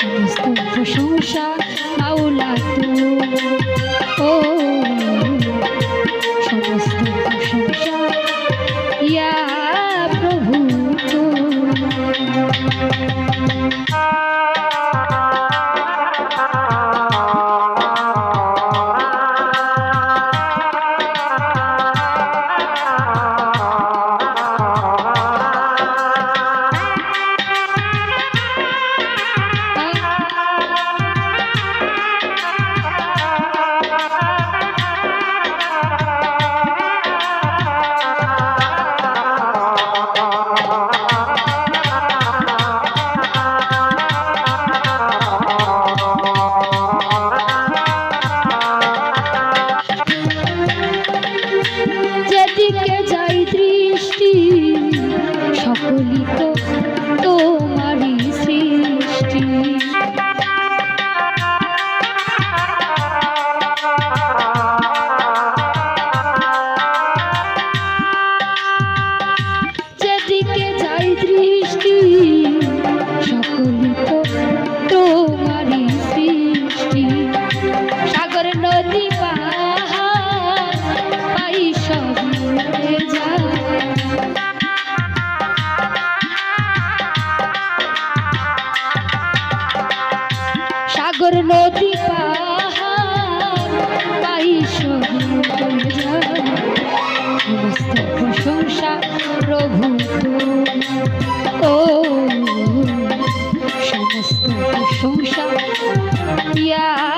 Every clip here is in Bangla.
সমস্ত প্রশংসা প্রশংসা প্রভু ও সমস্ত প্রশংসা ইয়া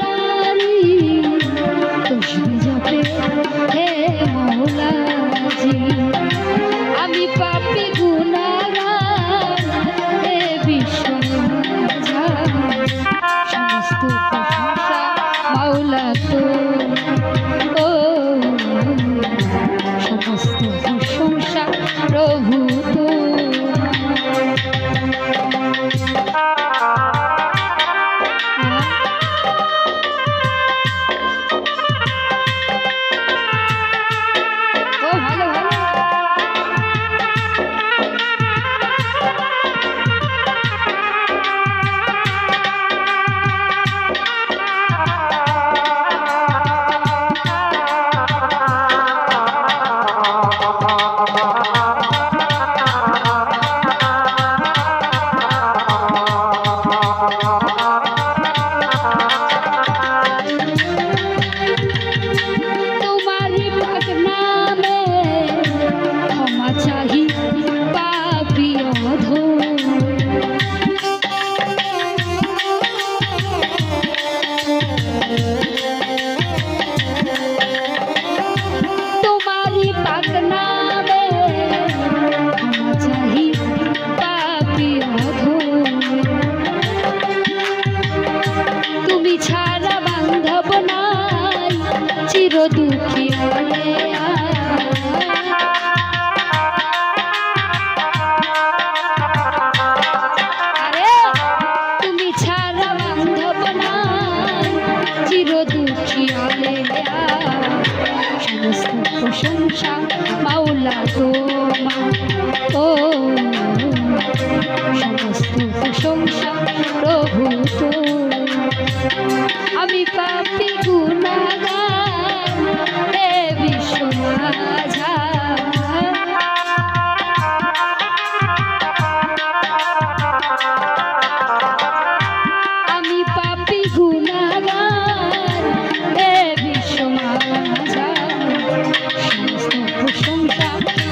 সমস্ত প্রশংসা মাওলা তোমার।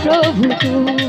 প্রভু